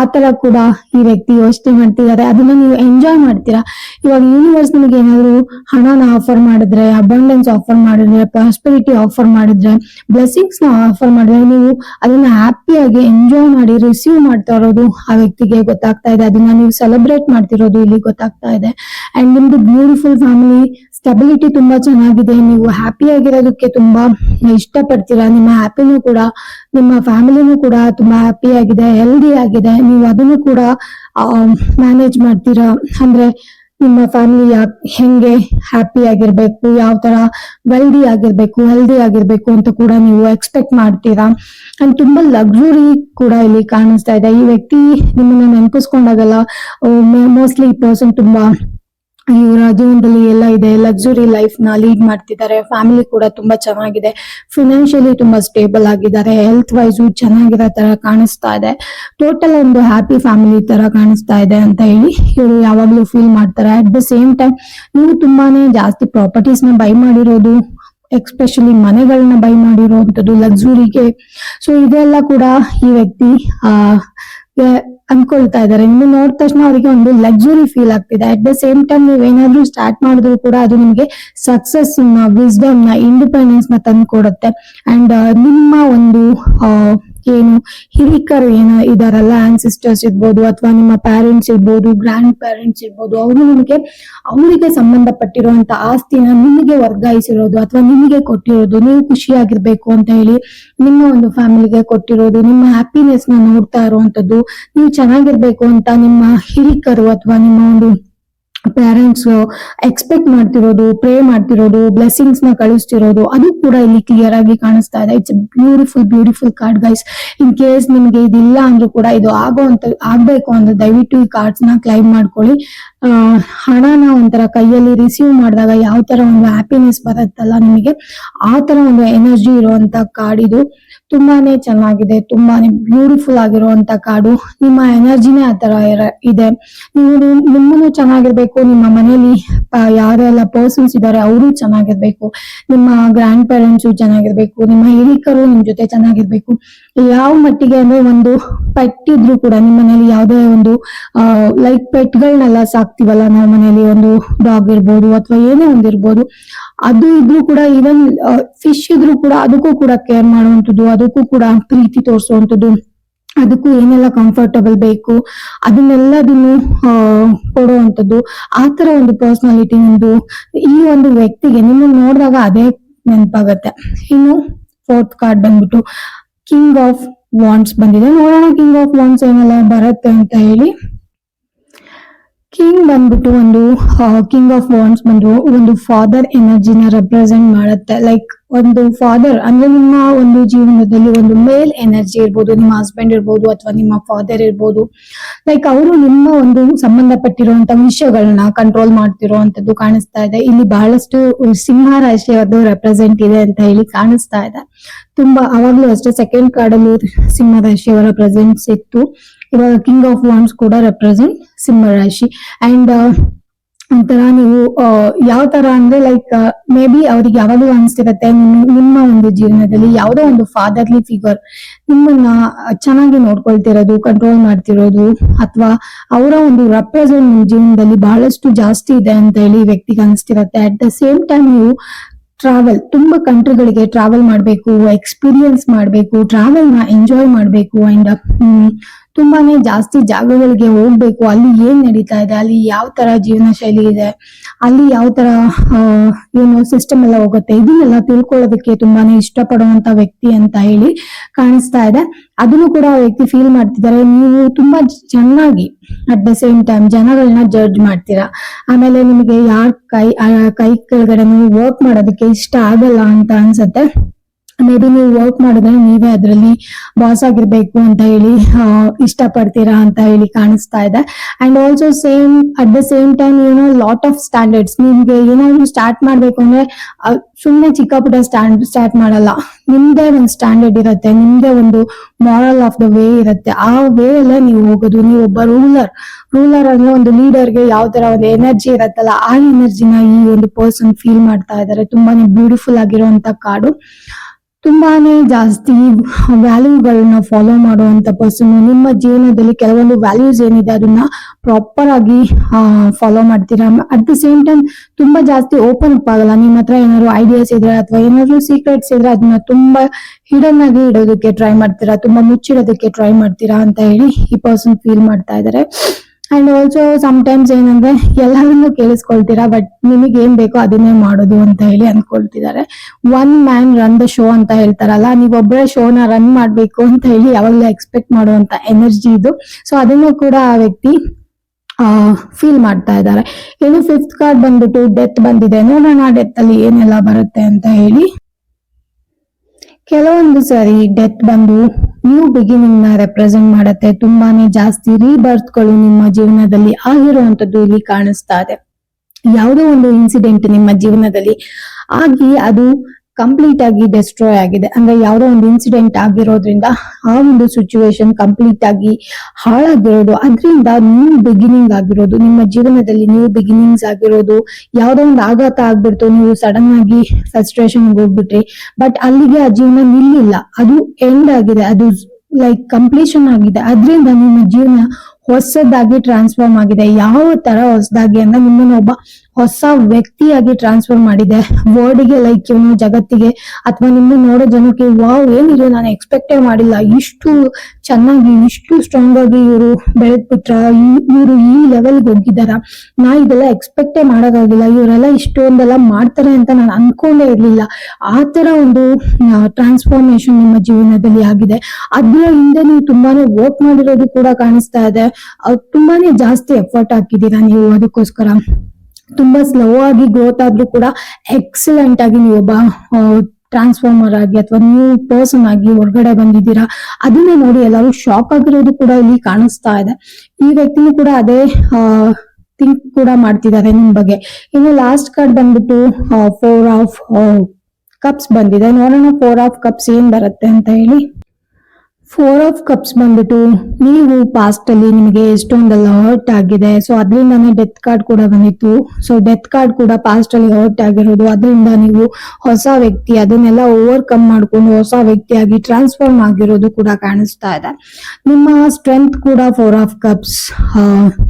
ಆ ತರ ಕೂಡ ಈ ವ್ಯಕ್ತಿ ಯೋಚನೆ ಮಾಡ್ತಿದ್ದಾರೆ. ಅದನ್ನ ನೀವು ಎಂಜಾಯ್ ಮಾಡ್ತೀರಾ? ಇವಾಗ ಯೂನಿವರ್ಸ್ ನಿಮಗೆ ಏನಾದ್ರು ಹಣನ ಆಫರ್ ಮಾಡಿದ್ರೆ ಅಬಂಡೆನ್ಸ್ ಆಫರ್ ಮಾಡಿದ್ರೆ ಪ್ರಾಸ್ಪರಿಟಿ ಆಫರ್ ಮಾಡಿದ್ರೆ ಬ್ಲೆಸ್ಸಿಂಗ್ಸ್ನ ಆಫರ್ ಮಾಡಿದ್ರೆ, ನೀವು ಅದನ್ನ ಹ್ಯಾಪಿಯಾಗಿ ಎಂಜಾಯ್ ಮಾಡಿ ರಿಸೀವ್ ಮಾಡ್ತಾ ಇರೋದು ಆ ವ್ಯಕ್ತಿಗೆ ಗೊತ್ತಾಗ್ತಾ ಇದೆ. ಅದನ್ನ ನೀವು ಸೆಲೆಬ್ರೇಟ್ ಮಾಡ್ತಿರೋದು ಇಲ್ಲಿ ಗೊತ್ತಾಗ್ತಾ ಇದೆ. ನಿಮ್ದು ಬ್ಯೂಟಿಫುಲ್ ಫ್ಯಾಮಿಲಿ ಸ್ಟೆಬಿಲಿಟಿ ತುಂಬಾ ಚೆನ್ನಾಗಿದೆ. ನೀವು ಹ್ಯಾಪಿ ಆಗಿರೋದಕ್ಕೆ ತುಂಬಾ ಇಷ್ಟಪಡ್ತೀರಾ? ನಿಮ್ಮ ಹ್ಯಾಪಿನೂ ಕೂಡ, ನಿಮ್ಮ ಫ್ಯಾಮಿಲಿನೂ ಕೂಡ ತುಂಬಾ ಹ್ಯಾಪಿ ಆಗಿದೆ ಹೆಲ್ದಿ ಆಗಿದೆ. ನೀವು ಅದನ್ನು ಕೂಡ ಮ್ಯಾನೇಜ್ ಮಾಡ್ತೀರಾ? ಅಂದ್ರೆ ನಿಮ್ಮ ಫ್ಯಾಮಿಲಿ ಹೆಂಗೆ ಹ್ಯಾಪಿ ಆಗಿರ್ಬೇಕು, ಯಾವ ತರ ವೆಲ್ದಿ ಆಗಿರ್ಬೇಕು ಹೆಲ್ದಿ ಆಗಿರ್ಬೇಕು ಅಂತ ಕೂಡ ನೀವು ಎಕ್ಸ್ಪೆಕ್ಟ್ ಮಾಡ್ತೀರಾ? ಅಂಡ್ ತುಂಬಾ ಲಕ್ಸುರಿ ಕೂಡ ಇಲ್ಲಿ ಕಾಣಿಸ್ತಾ ಇದೆ. ಈ ವ್ಯಕ್ತಿ ನಿಮ್ಮನ್ನ ನೆನಪಿಸ್ಕೊಂಡಾಗಲ್ಲ ಮೋಸ್ಟ್ಲಿ ಈ ಪರ್ಸನ್ ತುಂಬಾ ಜೀವನದಲ್ಲಿ ಎಲ್ಲ ಇದೆ ಲಕ್ಸುರಿ ಲೈಫ್ನ ಲೀಡ್ ಮಾಡ್ತಿದ್ದಾರೆ ಫ್ಯಾಮಿಲಿ ಕೂಡ ತುಂಬಾ ಚೆನ್ನಾಗಿದೆ ಫಿನಾನ್ಷಿಯಲಿ ತುಂಬಾ ಸ್ಟೇಬಲ್ ಆಗಿದ್ದಾರೆ ಹೆಲ್ತ್ ವೈಸ್ ಚೆನ್ನಾಗಿರೋ ತರ ಕಾಣಿಸ್ತಾ ಇದೆ ಟೋಟಲ್ ಒಂದು ಹ್ಯಾಪಿ ಫ್ಯಾಮಿಲಿ ತರ ಕಾಣಿಸ್ತಾ ಇದೆ ಅಂತ ಹೇಳಿ ಇವರು ಯಾವಾಗ್ಲೂ ಫೀಲ್ ಮಾಡ್ತಾರೆ. ಅಟ್ ದ ಸೇಮ್ ಟೈಮ್ ನೀವು ತುಂಬಾನೇ ಜಾಸ್ತಿ ಪ್ರಾಪರ್ಟೀಸ್ನ ಬೈ ಮಾಡಿರೋದು ಎಕ್ಸ್ಪೆಷಲಿ ಮನೆಗಳನ್ನ ಬೈ ಮಾಡಿರುವಂತದ್ದು ಲಕ್ಸುರಿಗೆ ಸೊ ಇದೆಲ್ಲ ಕೂಡ ಈ ವ್ಯಕ್ತಿ, ಆ ಅನ್ಕೊಳ್ತಾ ಇದ್ದಾರೆ. ನಿಮ್ಗೆ ನೋಡಿದ ತಕ್ಷಣ ಅವರಿಗೆ ಒಂದು ಲಕ್ಸುರಿ ಫೀಲ್ ಆಗ್ತಿದೆ. ಅಟ್ ದ ಸೇಮ್ ಟೈಮ್ ನೀವ್ ಏನಾದ್ರೂ ಸ್ಟಾರ್ಟ್ ಮಾಡಿದ್ರು ಕೂಡ ಅದು ನಿಮ್ಗೆ ಸಕ್ಸಸ್ನ ವಿಸ್ಡಮ್ನ ಇಂಡಿಪೆಂಡೆನ್ಸ್ನ ತಂದು ಕೊಡುತ್ತೆ ಅಂಡ್ ನಿಮ್ಮ ಒಂದು ಏನು ಹಿರಿಕರು ಏನ ಇದಾರಲ್ಲ ಆನ್ಸಿಸ್ಟರ್ಸ್ ಇರ್ಬೋದು ಅಥವಾ ನಿಮ್ಮ ಪ್ಯಾರೆಂಟ್ಸ್ ಇರ್ಬೋದು ಗ್ರ್ಯಾಂಡ್ ಪ್ಯಾರೆಂಟ್ಸ್ ಇರ್ಬೋದು, ಅವರು ನಿಮಗೆ, ಅವರಿಗೆ ಸಂಬಂಧಪಟ್ಟಿರುವಂತ ಆಸ್ತಿನ ನಿಮಗೆ ವರ್ಗಾಯಿಸಿರೋದು ಅಥವಾ ನಿಮಗೆ ಕೊಟ್ಟಿರೋದು, ನೀವು ಖುಷಿಯಾಗಿರ್ಬೇಕು ಅಂತ ಹೇಳಿ ನಿಮ್ಮ ಒಂದು ಫ್ಯಾಮಿಲಿಗೆ ಕೊಟ್ಟಿರೋದು, ನಿಮ್ಮ ಹ್ಯಾಪಿನೆಸ್ನ ನೋಡ್ತಾ ಇರುವಂತದ್ದು, ನೀವು ಚೆನ್ನಾಗಿರ್ಬೇಕು ಅಂತ ನಿಮ್ಮ ಹಿರಿಕರು ಅಥವಾ ನಿಮ್ಮ ಒಂದು ಪೇರೆಂಟ್ಸ್ ಎಕ್ಸ್ಪೆಕ್ಟ್ ಮಾಡ್ತಿರೋದು ಪ್ರೇ ಮಾಡ್ತಿರೋದು ಬ್ಲೆಸ್ಸಿಂಗ್ಸ್ನ ಕಳಿಸ್ತಿರೋದು, ಅದು ಕೂಡ ಇಲ್ಲಿ ಕ್ಲಿಯರ್ ಆಗಿ ಕಾಣಿಸ್ತಾ ಇದೆ. It's beautiful beautiful card guys in case ನಿಮ್ಗೆ ಇದಿಲ್ಲ ಅಂದ್ರೂ ಕೂಡ ಇದು ಆಗೋ ಅಂತ, ಆಗ್ಬೇಕು ಅಂದ್ರೆ ದಯವಿಟ್ಟು ಈ ಕಾರ್ಡ್ಸ್ನ ಕ್ಲೈಮ್ ಮಾಡ್ಕೊಳ್ಳಿ. ಹಣನ ಒಂಥರ ಕೈಯಲ್ಲಿ ರಿಸೀವ್ ಮಾಡಿದಾಗ ಯಾವ ತರ ಒಂದು ಹ್ಯಾಪಿನೆಸ್ ಬರುತ್ತಲ್ಲ ನಿಮಗೆ, ಆ ತರ ಒಂದು ಎನರ್ಜಿ ಇರುವಂತ ಕಾಡಿದು ತುಂಬಾನೇ ಚೆನ್ನಾಗಿದೆ, ತುಂಬಾನೇ ಬ್ಯೂಟಿಫುಲ್ ಆಗಿರುವಂತ ಕಾಡು. ನಿಮ್ಮ ಎನರ್ಜಿನೇ ಆ ತರ ಇದೆ. ನೀವು ನಿಮ್- ನಿಮ್ಮನ್ನು ಚೆನ್ನಾಗಿರ್ಬೇಕು, ನಿಮ್ಮ ಮನೆಯಲ್ಲಿ ಯಾರೆಲ್ಲ ಪರ್ಸನ್ಸ್ ಇದ್ದಾರೆ ಅವರು ಚೆನ್ನಾಗಿರ್ಬೇಕು. ನಿಮ್ಮ ಗ್ರ್ಯಾಂಡ್ ಪೇರೆಂಟ್ಸು ಚೆನ್ನಾಗಿರ್ಬೇಕು, ನಿಮ್ಮ ಹಿರಿಕರು ನಿಮ್ ಜೊತೆ ಚೆನ್ನಾಗಿರ್ಬೇಕು. ಯಾವ ಮಟ್ಟಿಗೆ ಅಂದ್ರೆ ಒಂದು ಪೆಟ್ ಇದ್ರು ಕೂಡ ನಿಮ್ಮ ಮನೇಲಿ ಯಾವುದೇ ಒಂದು ಲೈಕ್ ಪೆಟ್ಗಳನ್ನೆಲ್ಲ ಸಾಕ್ತಿವಲ್ಲ ನಾವು ಮನೇಲಿ ಒಂದು ಡಾಗ್ ಇರ್ಬೋದು ಅಥವಾ ಏನೇ ಒಂದು ಇರ್ಬೋದು ಅದು ಇದ್ರೂ ಕೂಡ ಈವನ್ ಫಿಶ್ ಇದ್ರೂ ಕೂಡ ಅದಕ್ಕೂ ಕೂಡ ಕೇರ್ ಮಾಡುವಂಥದ್ದು, ಅದಕ್ಕೂ ಕೂಡ ಪ್ರೀತಿ ತೋರಿಸುವಂಥದ್ದು. ಅದಕ್ಕೂ ಏನೆಲ್ಲ ಕಂಫರ್ಟಬಲ್ ಬೇಕು, ಅದನ್ನೆಲ್ಲದನ್ನು ಕೊಡುವಂಥದ್ದು. ಆ ತರ ಒಂದು ಪರ್ಸನಾಲಿಟಿ ಒಂದು ಈ ಒಂದು ವ್ಯಕ್ತಿಗೆ ನಿಮ್ಮ ನೋಡಿದಾಗ ಅದೇ ನೆನಪಾಗತ್ತೆ. ಇನ್ನು ಫೋರ್ತ್ ಕಾರ್ಡ್ ಬಂದ್ಬಿಟ್ಟು ಕಿಂಗ್ ಆಫ್ ವಾಂಡ್ಸ್ ಬಂದಿದೆ. ನೋಡೋಣ ಕಿಂಗ್ ಆಫ್ ವಾಂಡ್ಸ್ ಏನೆಲ್ಲ ಬರುತ್ತೆ ಅಂತ ಹೇಳಿ. ಕಿಂಗ್ ಬಂದ್ಬಿಟ್ಟು ಒಂದು ಕಿಂಗ್ ಆಫ್ ವಾಂಡ್ಸ್ ಬಂದು ಒಂದು ಫಾದರ್ ಎನರ್ಜಿನ ರೆಪ್ರೆಸೆಂಟ್ ಮಾಡುತ್ತೆ. ಲೈಕ್ ಒಂದು ಫಾದರ್ ಅಂದ್ರೆ ನಿಮ್ಮ ಒಂದು ಜೀವನದಲ್ಲಿ ಒಂದು ಮೇಲ್ ಎನರ್ಜಿ ಇರ್ಬೋದು, ನಿಮ್ಮ ಹಸ್ಬೆಂಡ್ ಇರ್ಬೋದು, ಅಥವಾ ನಿಮ್ಮ ಫಾದರ್ ಇರ್ಬೋದು. ಲೈಕ್ ಅವರು ನಿಮ್ಮ ಒಂದು ಸಂಬಂಧಪಟ್ಟಿರುವಂತ ವಿಷಯಗಳನ್ನ ಕಂಟ್ರೋಲ್ ಮಾಡ್ತಿರುವಂತದ್ದು ಕಾಣಿಸ್ತಾ ಇದೆ. ಇಲ್ಲಿ ಬಹಳಷ್ಟು ಸಿಂಹ ಅದು ರೆಪ್ರೆಸೆಂಟ್ ಇದೆ ಅಂತ ಹೇಳಿ ಕಾಣಿಸ್ತಾ ಇದೆ. ತುಂಬಾ, ಅವಾಗ್ಲೂ ಅಷ್ಟೇ ಸೆಕೆಂಡ್ ಕಾರ್ಡ್ ಅಲ್ಲಿ ಸಿಂಹ ರಾಶಿಯವರ ಪ್ರೆಸೆನ್ಸ್ ಇತ್ತು. ಇವಾಗ ಕಿಂಗ್ ಆಫ್ ವಾಂಡ್ಸ್ ಕೂಡ ರೆಪ್ರೆಸೆಂಟ್ ಸಿಂಹ ರಾಶಿ ಅಂಡ್ ಒಂಥರ ನೀವು ಯಾವ ತರ ಅಂದ್ರೆ ಲೈಕ್ ಮೇ ಬಿ ಅವ್ರಿಗೆ ಯಾವಾಗಲೂ ಅನ್ಸ್ತಿರತ್ತೆ ನಿಮ್ಮ ಒಂದು ಜೀವನದಲ್ಲಿ ಯಾವುದೋ ಒಂದು ಫಾದರ್ಲಿ ಫಿಗರ್ ನಿಮ್ಮನ್ನ ಚೆನ್ನಾಗಿ ನೋಡ್ಕೊಳ್ತಿರೋದು ಕಂಟ್ರೋಲ್ ಮಾಡ್ತಿರೋದು, ಅಥವಾ ಅವರ ಒಂದು ರೆಪ್ರೆಸೆಂಟ್ ನಿಮ್ಮ ಜೀವನದಲ್ಲಿ ಬಹಳಷ್ಟು ಜಾಸ್ತಿ ಇದೆ ಅಂತ ಹೇಳಿ ವ್ಯಕ್ತಿಗೆ ಅನಿಸ್ತಿರತ್ತೆ. ಅಟ್ ದ ಸೇಮ್ ಟೈಮ್ ನೀವು ಟ್ರಾವೆಲ್ ತುಂಬಾ ಕಂಟ್ರಿಗಳಿಗೆ ಟ್ರಾವೆಲ್ ಮಾಡಬೇಕು ಎಕ್ಸ್ಪೀರಿಯನ್ಸ್ ಮಾಡಬೇಕು ಟ್ರಾವೆಲ್ನ ಎಂಜಾಯ್ ಮಾಡಬೇಕು ಅಂಡ್ ತುಂಬಾನೇ ಜಾಸ್ತಿ ಜಾಗಗಳಿಗೆ ಹೋಗ್ಬೇಕು. ಅಲ್ಲಿ ಏನ್ ನಡೀತಾ ಇದೆ? ಅಲ್ಲಿ ಯಾವ ತರ ಜೀವನ ಶೈಲಿ ಇದೆ? ಅಲ್ಲಿ ಯಾವ ತರ ಏನು ಸಿಸ್ಟಮ್ ಎಲ್ಲ ಹೋಗುತ್ತೆ? ಇದನ್ನೆಲ್ಲ ತಿಳ್ಕೊಳ್ಳೋದಕ್ಕೆ ತುಂಬಾನೇ ಇಷ್ಟಪಡುವಂತ ವ್ಯಕ್ತಿ ಅಂತ ಹೇಳಿ ಕಾಣಿಸ್ತಾ ಇದೆ. ಅದನ್ನು ಕೂಡ ಆ ವ್ಯಕ್ತಿ ಫೀಲ್ ಮಾಡ್ತಿದ್ದಾರೆ. ನೀವು ತುಂಬಾ ಚೆನ್ನಾಗಿ ಅಟ್ ದ ಸೇಮ್ ಟೈಮ್ ಜನಗಳನ್ನ ಜಡ್ಜ್ ಮಾಡ್ತೀರಾ. ಆಮೇಲೆ ನಿಮಗೆ ಯಾರ ಕೈ ಕೈ ಕೆಳಗಡೆ ನೀವು ವರ್ಕ್ ಮಾಡೋದಕ್ಕೆ ಇಷ್ಟ ಆಗಲ್ಲ ಅಂತ ಅನ್ಸತ್ತೆ. ಮೇ ಬಿ ನೀವು ವರ್ಕ್ ಮಾಡಿದ್ರೆ ನೀವೇ ಅದರಲ್ಲಿ ಬಾಸ್ ಆಗಿರ್ಬೇಕು ಅಂತ ಹೇಳಿ ಇಷ್ಟ ಪಡ್ತೀರಾ ಅಂತ ಹೇಳಿ ಕಾಣಿಸ್ತಾ ಇದೆ. And also same at the same time ಏನೋ ಲಾಟ್ ಆಫ್ ಸ್ಟ್ಯಾಂಡರ್ಡ್ಸ್ ನಿಮ್ಗೆ ಏನಾದ್ರು ಸ್ಟಾರ್ಟ್ ಮಾಡ್ಬೇಕು ಅಂದ್ರೆ ಸುಮ್ಮನೆ ಚಿಕ್ಕ ಪುಟ್ಟ ಸ್ಟ್ಯಾಂಡ್ ಸ್ಟಾರ್ಟ್ ಮಾಡಲ್ಲ. ನಿಮ್ದೇ ಒಂದು ಸ್ಟ್ಯಾಂಡರ್ಡ್ ಇರುತ್ತೆ, ನಿಮ್ದೇ ಒಂದು ಮಾರಲ್ ಆಫ್ ದ ವೇ ಇರುತ್ತೆ. ಆ ವೇ ಎಲ್ಲ ನೀವು ಹೋಗೋದು. ನೀವು ಒಬ್ಬ ರೂಲರ್ ರೂಲರ್ ಅಂದ್ರೆ ಒಂದು ಲೀಡರ್ಗೆ ಯಾವ ತರ ಒಂದು ಎನರ್ಜಿ ಇರತ್ತಲ್ಲ, ಆ ಎನರ್ಜಿನ ಈ ಒಂದು ಪರ್ಸನ್ ಫೀಲ್ ಮಾಡ್ತಾ ಇದ್ದಾರೆ. ತುಂಬಾನೇ ಬ್ಯೂಟಿಫುಲ್ ಆಗಿರುವಂತ ಕಾಡು. ತುಂಬಾನೇ ಜಾಸ್ತಿ ವ್ಯಾಲ್ಯೂಗಳನ್ನ ಫಾಲೋ ಮಾಡುವಂತ ಪರ್ಸನ್ ನಿಮ್ಮ ಜೀವನದಲ್ಲಿ ಕೆಲವೊಂದು ವ್ಯಾಲ್ಯೂಸ್ ಏನಿದೆ ಅದನ್ನ ಪ್ರಾಪರ್ ಆಗಿ ಫಾಲೋ ಮಾಡ್ತೀರಾ? ಅಟ್ ದ ಸೇಮ್ ಟೈಮ್ ತುಂಬಾ ಜಾಸ್ತಿ ಓಪನ್ ಅಪ್ ಆಗಲ್ಲ. ನಿಮ್ಮ ಹತ್ರ ಏನಾದ್ರು ಐಡಿಯಾಸ್ ಇದ್ರೆ ಅಥವಾ ಏನಾದ್ರು ಸೀಕ್ರೆಟ್ಸ್ ಇದ್ರೆ ಅದನ್ನ ತುಂಬಾ ಹಿಡನ್ ಆಗಿ ಇಡೋದಕ್ಕೆ ಟ್ರೈ ಮಾಡ್ತೀರಾ? ತುಂಬಾ ಮುಚ್ಚಿಡೋದಕ್ಕೆ ಟ್ರೈ ಮಾಡ್ತೀರಾ ಅಂತ ಹೇಳಿ ಈ ಪರ್ಸನ್ ಫೀಲ್ ಮಾಡ್ತಾ ಇದಾರೆ. ಅಂಡ್ ಆಲ್ಸೋ ಟೈಮ್ಸ್ ಏನಂದ್ರೆ ಎಲ್ಲರನ್ನೂ ಕೇಳಿಸ್ಕೊಳ್ತೀರಾ ಬಟ್ ನಿಮಗೆ ಏನ್ ಬೇಕೋ ಅದನ್ನೇ ಮಾಡೋದು ಅಂತ ಹೇಳಿ ಅನ್ಕೊಳ್ತಿದ್ದಾರೆ. One man run the show ಅಂತ ಹೇಳ್ತಾರಲ್ಲ ನೀವೊಬ್ಬರೇ ಶೋನ ರನ್ ಮಾಡ್ಬೇಕು ಅಂತ ಹೇಳಿ ಯಾವಾಗಲೂ ಎಕ್ಸ್ಪೆಕ್ಟ್ ಮಾಡುವಂತ ಎನರ್ಜಿ ಇದು. ಸೊ ಅದನ್ನು ಕೂಡ ಆ ವ್ಯಕ್ತಿ, ಆ ಫೀಲ್ ಮಾಡ್ತಾ ಇದ್ದಾರೆ. ಇನ್ನು ಫಿಫ್ತ್ ಕಾರ್ಡ್ ಬಂದ್ಬಿಟ್ಟು ಡೆತ್ ಬಂದಿದೆ. ನೋಡೋಣ ಡೆತ್ ಅಲ್ಲಿ ಏನೆಲ್ಲ ಬರುತ್ತೆ ಅಂತ ಹೇಳಿ. ಕೆಲವೊಂದು ಸರಿ ಡೆತ್ ಬಂದು ನ್ಯೂ ಬಿಗಿನಿಂಗ್ನ ರೆಪ್ರೆಸೆಂಟ್ ಮಾಡುತ್ತೆ. ತುಂಬಾನೇ ಜಾಸ್ತಿ ರೀಬರ್ತ್ಗಳು ನಿಮ್ಮ ಜೀವನದಲ್ಲಿ ಆಗಿರುವಂತದ್ದು ಇಲ್ಲಿ ಕಾಣಿಸ್ತಾ ಇದೆ. ಯಾವುದೋ ಒಂದು ಇನ್ಸಿಡೆಂಟ್ ನಿಮ್ಮ ಜೀವನದಲ್ಲಿ ಆಗಿ ಅದು ಕಂಪ್ಲೀಟ್ ಆಗಿ ಡೆಸ್ಟ್ರಾಯ್ ಆಗಿದೆ. ಅಂದ್ರೆ ಯಾವುದೋ ಒಂದು ಇನ್ಸಿಡೆಂಟ್ ಆಗಿರೋದ್ರಿಂದ ಆ ಒಂದು ಸಿಚುವೇಶನ್ ಕಂಪ್ಲೀಟ್ ಆಗಿ ಹಾಳಾಗಿರೋದು. ಅದರಿಂದ ನ್ಯೂ ಬಿಗಿನಿಂಗ್ ಆಗಿರೋದು. ನಿಮ್ಮ ಜೀವನದಲ್ಲಿ ನ್ಯೂ ಬಿಗಿನಿಂಗ್ಸ್ ಆಗಿರೋದು. ಯಾವುದೋ ಒಂದು ಆಘಾತ ಆಗ್ಬಿಡ್ತು. ನೀವು ಸಡನ್ ಆಗಿ ಫ್ರಸ್ಟ್ರೇಷನ್ ಹೋಗ್ಬಿಟ್ರಿ. ಬಟ್ ಅಲ್ಲಿಗೆ ಆ ಜೀವನ ನಿಲ್ಲಿಲ್ಲ. ಅದು ಎಂಡ್ ಆಗಿದೆ. ಅದು ಲೈಕ್ ಕಂಪ್ಲೀಷನ್ ಆಗಿದೆ. ಅದರಿಂದ ನಿಮ್ಮ ಜೀವನ ಹೊಸದಾಗಿ ಟ್ರಾನ್ಸ್ಫಾರ್ಮ್ ಆಗಿದೆ. ಯಾವ ತರ ಹೊಸದಾಗಿ ಅಂದ್ರೆ ನಿಮ್ಮನ್ನ ಒಬ್ಬ ಹೊಸ ವ್ಯಕ್ತಿಯಾಗಿ ಟ್ರಾನ್ಸ್ಫರ್ ಮಾಡಿದೆ. ವರ್ಡ್ಗೆ ಲೈಕ್ ಇವನು ಜಗತ್ತಿಗೆ ಅಥವಾ ನಿಮ್ಮ ನೋಡೋ ಜನಕ್ಕೆ, ವಾವ್, ಏನಿದೆ? ನಾನು ಎಕ್ಸ್ಪೆಕ್ಟೇ ಮಾಡಿಲ್ಲ. ಇಷ್ಟು ಚೆನ್ನಾಗಿ, ಇಷ್ಟು ಸ್ಟ್ರಾಂಗ್ ಆಗಿ ಇವರು ಬೆಳೆದ್ಬಿಟ್ರ. ಇವರು ಈ ಲೆವೆಲ್ಗೆ ಹೋಗಿದಾರ ನಾ ಇದೆಲ್ಲ ಎಕ್ಸ್ಪೆಕ್ಟೇ ಮಾಡೋಕ್ಕಾಗಿಲ್ಲ. ಇವರೆಲ್ಲ ಇಷ್ಟೊಂದೆಲ್ಲ ಮಾಡ್ತಾರೆ ಅಂತ ನಾನು ಅನ್ಕೊಂಡೇ ಇರಲಿಲ್ಲ. ಆ ತರ ಒಂದು ಟ್ರಾನ್ಸ್ಫಾರ್ಮೇಶನ್ ನಿಮ್ಮ ಜೀವನದಲ್ಲಿ ಆಗಿದೆ. ಅದರ ಹಿಂದೆ ನೀವು ತುಂಬಾನೇ ವರ್ಕ್ ಮಾಡಿರೋದು ಕೂಡ ಕಾಣಿಸ್ತಾ ಇದೆ. ತುಂಬಾನೇ ಜಾಸ್ತಿ ಎಫರ್ಟ್ ಹಾಕಿದ್ದೀರಾ ನೀವು ಅದಕ್ಕೋಸ್ಕರ? ತುಂಬಾ ಸ್ಲೋ ಆಗಿ ಗ್ರೋತ್ ಆದ್ರೂ ಕೂಡ ಎಕ್ಸಲೆಂಟ್ ಆಗಿ ನೀವು ಒಬ್ಬ ಟ್ರಾನ್ಸ್ಫಾರ್ಮರ್ ಆಗಿ ಅಥವಾ ನ್ಯೂ ಪರ್ಸನ್ ಆಗಿ ಹೊರಗಡೆ ಬಂದಿದ್ದೀರಾ, ಅದನ್ನ ನೋಡಿ ಎಲ್ಲರೂ ಶಾಕ್ ಆಗಿರೋದು ಕೂಡ ಇಲ್ಲಿ ಕಾಣಿಸ್ತಾ ಇದೆ. ಈ ವ್ಯಕ್ತಿನೂ ಕೂಡ ಅದೇ ಥಿಂಕ್ ಕೂಡ ಮಾಡ್ತಿದ್ದಾರೆ ನಿಮ್ ಬಗ್ಗೆ. ಇನ್ನು ಲಾಸ್ಟ್ ಕಾರ್ಡ್ ಬಂದ್ಬಿಟ್ಟು ಫೋರ್ ಆಫ್ ಕಪ್ಸ್ ಬಂದಿದೆ. ನೋಡೋಣ ಫೋರ್ ಆಫ್ ಕಪ್ಸ್ ಏನ್ ಬರುತ್ತೆ ಅಂತ ಹೇಳಿ. ಫೋರ್ ಆಫ್ ಕಪ್ಸ್ ಬಂದ್ಬಿಟ್ಟು, ನೀವು ಪಾಸ್ಟ್ ಅಲ್ಲಿ ನಿಮಗೆ ಎಷ್ಟೊಂದೆಲ್ಲ ಹರ್ಟ್ ಆಗಿದೆ. ಸೊ ಅದರಿಂದಾನೇ ಡೆತ್ ಕಾರ್ಡ್ ಕೂಡ ಬಂದಿತ್ತು. ಸೊ ಡೆತ್ ಕಾರ್ಡ್ ಕೂಡ ಪಾಸ್ಟ್ ಅಲ್ಲಿ ಹರ್ಟ್ ಆಗಿರೋದು. ಅದರಿಂದ ನೀವು ಹೊಸ ವ್ಯಕ್ತಿ, ಅದನ್ನೆಲ್ಲ ಓವರ್ಕಮ್ ಮಾಡ್ಕೊಂಡು ಹೊಸ ವ್ಯಕ್ತಿಯಾಗಿ ಟ್ರಾನ್ಸ್ಫಾರ್ಮ್ ಆಗಿರೋದು ಕೂಡ ಕಾಣಿಸ್ತಾ ಇದೆ. ನಿಮ್ಮ ಸ್ಟ್ರೆಂತ್ ಕೂಡ ಫೋರ್ ಆಫ್ ಕಪ್ಸ್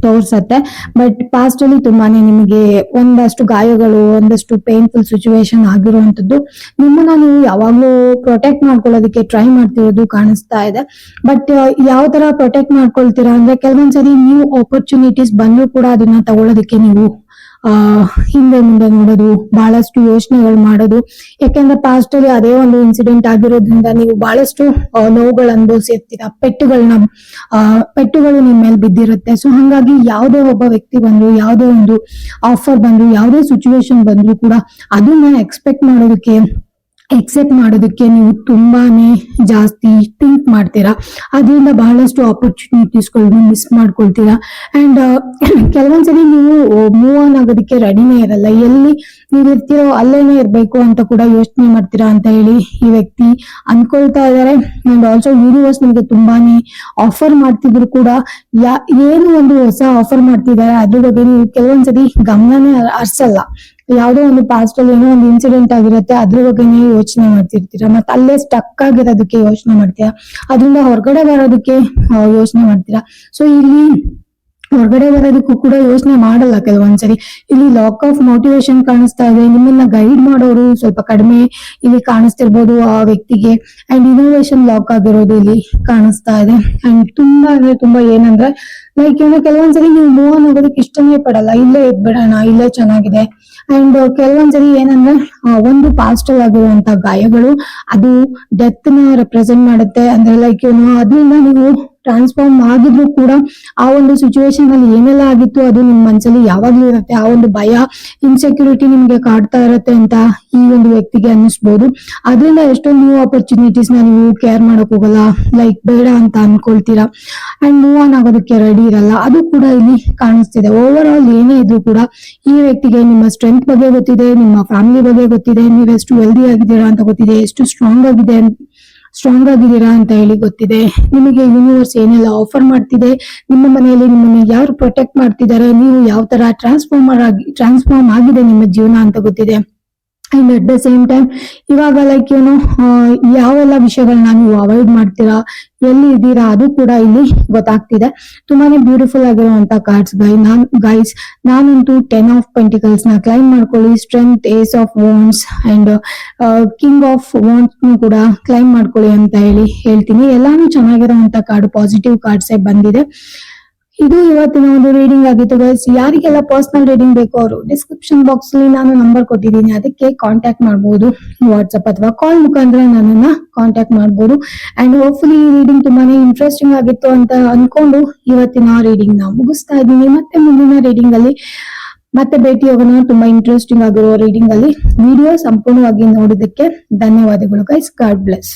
ತೋರ್ಸತ್ತೆ. ಬಟ್ ಪಾಸ್ಟ್ ಅಲ್ಲಿ ತುಂಬಾನೇ ನಿಮಗೆ ಒಂದಷ್ಟು ಗಾಯಗಳು, ಒಂದಷ್ಟು ಪೇನ್ಫುಲ್ ಸಿಚುವೇಶನ್ ಆಗಿರುವಂತದ್ದು ನಿಮ್ಮನ್ನ ನೀವು ಯಾವಾಗ್ಲೂ ಪ್ರೊಟೆಕ್ಟ್ ಮಾಡ್ಕೊಳ್ಳೋದಕ್ಕೆ ಟ್ರೈ ಮಾಡ್ತಿರೋದು ಕಾಣಿಸ್ತಾ ಇದೆ. ಬಟ್ ಯಾವ ತರ ಪ್ರೊಟೆಕ್ಟ್ ಮಾಡ್ಕೊಳ್ತೀರಾ? ಅಂದ್ರೆ ಕೆಲವೊಂದ್ಸರಿ ನ್ಯೂ ಆಪರ್ಚುನಿಟೀಸ್ ಬಂದ್ರು ಕೂಡ ಅದನ್ನ ತಗೊಳ್ಳೋದಕ್ಕೆ ನೀವು, ಆ, ಹಿಂದೆ ಮುಂದೆ ನೋಡೋದು, ಬಹಳಷ್ಟು ಯೋಚನೆಗಳು ಮಾಡೋದು. ಯಾಕೆಂದ್ರೆ ಪಾಸ್ಟ್ ಅಲ್ಲಿ ಅದೇ ಒಂದು ಇನ್ಸಿಡೆಂಟ್ ಆಗಿರೋದ್ರಿಂದ ನೀವು ಬಹಳಷ್ಟು ನೋವುಗಳು ಅನುಭವಿಸಿರ್ತೀರ ಪೆಟ್ಟುಗಳನ್ನ ಆ, ಪೆಟ್ಟುಗಳು ನಿಮ್ಮ ಮೇಲೆ ಬಿದ್ದಿರುತ್ತೆ. ಸೊ ಹಂಗಾಗಿ ಯಾವುದೇ ಒಬ್ಬ ವ್ಯಕ್ತಿ ಬಂದ್ರು, ಯಾವುದೇ ಒಂದು ಆಫರ್ ಬಂದ್ರು, ಯಾವುದೇ ಸಿಚುವೇಶನ್ ಬಂದ್ರು ಕೂಡ ಅದನ್ನ ಎಕ್ಸ್ಪೆಕ್ಟ್ ಮಾಡೋದಕ್ಕೆ ಎಕ್ಸೆಪ್ಟ್ ಮಾಡೋದಕ್ಕೆ ನೀವು ತುಂಬಾನೇ ಜಾಸ್ತಿ ಥಿಂಕ್ ಮಾಡ್ತೀರಾ. ಅದರಿಂದ ಬಹಳಷ್ಟು ಆಪರ್ಚುನಿಟೀಸ್ಗಳನ್ನ ಮಿಸ್ ಮಾಡ್ಕೊಳ್ತೀರಾ. ಅಂಡ್ ಕೆಲವೊಂದ್ಸರಿ ನೀವು ಮೂವ್ ಆನ್ ಆಗೋದಕ್ಕೆ ರೆಡಿನೇ ಇರಲ್ಲ. ಎಲ್ಲಿ ನೀವು ಇರ್ತೀರೋ ಅಲ್ಲೇನೆ ಇರಬೇಕು ಅಂತ ಕೂಡ ಯೋಚನೆ ಮಾಡ್ತೀರಾ ಅಂತ ಹೇಳಿ ಈ ವ್ಯಕ್ತಿ ಅನ್ಕೊಳ್ತಾ ಇದ್ದಾರೆ. ಅಂಡ್ ಆಲ್ಸೋ ಯೂನಿವರ್ಸ್ ನಿಮಗೆ ತುಂಬಾನೇ ಆಫರ್ ಮಾಡ್ತಿದ್ರು ಕೂಡ, ಯಾ, ಏನು ಒಂದು ಹೊಸ ಆಫರ್ ಮಾಡ್ತಿದ್ದಾರೆ, ಅದ್ರ ಬಗ್ಗೆ ನೀವು ಕೆಲವೊಂದ್ಸರಿ ಗಮನನೇ ಹರ್ಸಲ್ಲ. ಯಾವ್ದೋ ಒಂದು ಪಾಸ್ಟ್ ಅಲ್ಲಿ ಏನೋ ಒಂದು ಇನ್ಸಿಡೆಂಟ್ ಆಗಿರುತ್ತೆ, ಅದ್ರ ಬಗ್ಗೆ ನೀವು ಯೋಚನೆ ಮಾಡ್ತಿರ್ತೀರಾ? ಮತ್ತೆ ಅಲ್ಲೇ ಸ್ಟಕ್ ಆಗಿರೋದಕ್ಕೆ ಯೋಚನೆ ಮಾಡ್ತೀರಾ? ಅದರಿಂದ ಹೊರಗಡೆ ಬರೋದಕ್ಕೆ ಯೋಚನೆ ಮಾಡ್ತೀರಾ? ಸೊ ಇಲ್ಲಿ ಹೊರಗಡೆ ಬರೋದಕ್ಕೂ ಕೂಡ ಯೋಚನೆ ಮಾಡಲ್ಲ ಕೆಲವೊಂದ್ಸರಿ. ಇಲ್ಲಿ ಲಾಕ್ ಆಫ್ ಮೋಟಿವೇಶನ್ ಕಾಣಿಸ್ತಾ ಇದೆ. ನಿಮ್ಮನ್ನ ಗೈಡ್ ಮಾಡೋರು ಸ್ವಲ್ಪ ಕಡಿಮೆ ಇಲ್ಲಿ ಕಾಣಿಸ್ತಿರ್ಬೋದು ಆ ವ್ಯಕ್ತಿಗೆ. ಅಂಡ್ ಇನೋವೇಶನ್ ಲಾಕ್ ಆಗಿರೋದು ಇಲ್ಲಿ ಕಾಣಿಸ್ತಾ ಇದೆ. ಅಂಡ್ ತುಂಬಾ ಅಂದ್ರೆ ತುಂಬಾ ಏನಂದ್ರೆ ಲೈಕ್ ಏನೋ ಕೆಲವೊಂದ್ಸರಿ ನೀವು ಮೂವ್ ಆನ್ ಆಗೋದಕ್ಕೆ ಇಷ್ಟನೇ ಪಡಲ್ಲ. ಇಲ್ಲೇ ಇದ್ಬಿಡೋಣ, ಇಲ್ಲೇ ಚೆನ್ನಾಗಿದೆ. ಅಂಡ್ ಕೆಲವೊಂದ್ಸರಿ ಏನಂದ್ರೆ ಒಂದು ಪಾಸ್ಟ್ ಆಗಿರುವಂತ ಗಾಯಗಳು, ಅದು ಡೆತ್ನ ರೆಪ್ರೆಸೆಂಟ್ ಮಾಡುತ್ತೆ. ಅಂದ್ರೆ ಲೈಕ್ ಏನು ಅದರಿಂದ ನೀವು ಟ್ರಾನ್ಸ್ಫಾರ್ಮ್ ಆಗಿದ್ರು ಕೂಡ ಆ ಒಂದು ಸಿಚುವೇಶನ್ ಅಲ್ಲಿ ಏನೆಲ್ಲ ಆಗಿತ್ತು ಅದು ನಿಮ್ ಮನ್ಸಲ್ಲಿ ಯಾವಾಗ್ಲೂ ಇರುತ್ತೆ? ಆ ಒಂದು ಭಯ ಇನ್ಸೆಕ್ಯೂರಿಟಿ ನಿಮ್ಗೆ ಕಾಡ್ತಾ ಇರತ್ತೆ ಅಂತ ಈ ಒಂದು ವ್ಯಕ್ತಿಗೆ ಅನ್ನಿಸ್ಬೋದು. ಅದರಿಂದ ಎಷ್ಟೊಂದು ನ್ಯೂ ಆಪರ್ಚುನಿಟೀಸ್ನ ನೀವು ಕೇರ್ ಮಾಡಕ್ ಹೋಗಲ್ಲ ಲೈಕ್ ಬೇಡ ಅಂತ ಅನ್ಕೊಳ್ತೀರಾ? ಅಂಡ್ ಮೂವ್ ಆನ್ ಆಗೋದಕ್ಕೆ ರೆಡಿ ಇರಲ್ಲ. ಅದು ಕೂಡ ಇಲ್ಲಿ ಕಾಣಿಸ್ತಿದೆ. ಓವರ್ ಆಲ್ ಏನೇ ಇದ್ರು ಕೂಡ ಈ ವ್ಯಕ್ತಿಗೆ ನಿಮ್ಮ ಸ್ಟ್ರೆಂತ್ ಬಗ್ಗೆ ಗೊತ್ತಿದೆ, ನಿಮ್ಮ ಫ್ಯಾಮಿಲಿ ಬಗ್ಗೆ ಗೊತ್ತಿದೆ ನೀವು ಎಷ್ಟು ವೆಲ್ದಿ ಆಗಿದ್ದೀರಾ ಅಂತ ಗೊತ್ತಿದೆ, ಎಷ್ಟು ಸ್ಟ್ರಾಂಗ್ ಆಗಿದೆ ಸ್ಟ್ರಾಂಗ್ ಆಗಿದ್ದೀರಾ ಅಂತ ಹೇಳಿ ಗೊತ್ತಿದೆ. ನಿಮಗೆ ಯೂನಿವರ್ಸ್ ಏನೆಲ್ಲ ಆಫರ್ ಮಾಡ್ತಿದೆ? ನಿಮ್ಮ ಮನೆಯಲ್ಲಿ ನಿಮ್ಮನ್ನು ಯಾರು ಪ್ರೊಟೆಕ್ಟ್ ಮಾಡ್ತಿದ್ದಾರೆ? ನೀವು ಯಾವ ತರ ಟ್ರಾನ್ಸ್ಫಾರ್ಮರ್ ಆಗಿ ಟ್ರಾನ್ಸ್ಫಾರ್ಮ್ ಆಗಿದೆ ನಿಮ್ಮ ಜೀವನ ಅಂತ ಗೊತ್ತಿದೆ. And at the same time ಇವಾಗ ಲೈಕ್ ಏನು ಯಾವೆಲ್ಲ ವಿಷಯಗಳನ್ನ ನೀವು ಅವಾಯ್ಡ್ ಮಾಡ್ತೀರಾ, ಎಲ್ಲಿ ಇದ್ದೀರಾ, ಅದು ಕೂಡ ಇಲ್ಲಿ ಗೊತ್ತಾಗ್ತಿದೆ. ತುಂಬಾನೇ ಬ್ಯೂಟಿಫುಲ್ ಆಗಿರುವಂತ ಕಾರ್ಡ್ಸ್ ಗೈ ನಾನ್ ಗೈಸ್ ನಾನಂತೂ ಟೆನ್ ಆಫ್ ಪೆಂಟಿಕಲ್ಸ್ನ ಕ್ಲೈಮ್ ಮಾಡ್ಕೊಳ್ಳಿ. Strength ace of wands and king of wands ಕೂಡ ಕ್ಲೈಮ್ ಮಾಡ್ಕೊಳ್ಳಿ ಅಂತ ಹೇಳಿ ಹೇಳ್ತೀನಿ. ಎಲ್ಲಾನು ಚೆನ್ನಾಗಿರುವಂತ ಕಾರ್ಡ್ ಪಾಸಿಟಿವ್ ಕಾರ್ಡ್ಸ್ ಬಂದಿದೆ. ಇದು ಇವತ್ತಿನ ಒಂದು ರೀಡಿಂಗ್ ಆಗಿತ್ತು ಗೈಸ್ ಯಾರಿಗೆಲ್ಲ ಪರ್ಸನಲ್ ರೀಡಿಂಗ್ ಬೇಕು ಅವರು ಡಿಸ್ಕ್ರಿಪ್ಷನ್ ಬಾಕ್ಸ್ ಅಲ್ಲಿ ನಾನು ನಂಬರ್ ಕೊಟ್ಟಿದ್ದೀನಿ. ಅದಕ್ಕೆ ಕಾಂಟ್ಯಾಕ್ಟ್ ಮಾಡಬಹುದು ವಾಟ್ಸ್ಆಪ್ ಅಥವಾ ಕಾಲ್ ಮುಖಾಂತರ ನನ್ನನ್ನ ಕಾಂಟ್ಯಾಕ್ಟ್ ಮಾಡಬಹುದು ಅಂಡ್ ಹೋಪ್ಫುಲಿ ಈ ರೀಡಿಂಗ್ ತುಂಬಾನೇ ಇಂಟ್ರೆಸ್ಟಿಂಗ್ ಆಗಿತ್ತು ಅಂತ ಅನ್ಕೊಂಡು ಇವತ್ತಿನ ರೀಡಿಂಗ್ನ ಮುಗಿಸ್ತಾ ಇದ್ದೀನಿ. ಮತ್ತೆ ಮುಂದಿನ ರೀಡಿಂಗ್ ಅಲ್ಲಿ ಮತ್ತೆ ಭೇಟಿ ತುಂಬಾ ಇಂಟ್ರೆಸ್ಟಿಂಗ್ ಆಗಿರೋ ರೀಡಿಂಗ್ ಅಲ್ಲಿ ವಿಡಿಯೋ ಸಂಪೂರ್ಣವಾಗಿ ನೋಡಿದಕ್ಕೆ ಧನ್ಯವಾದಗಳು ಗೈಸ್ ಗಾಡ್ ಬ್ಲೆಸ್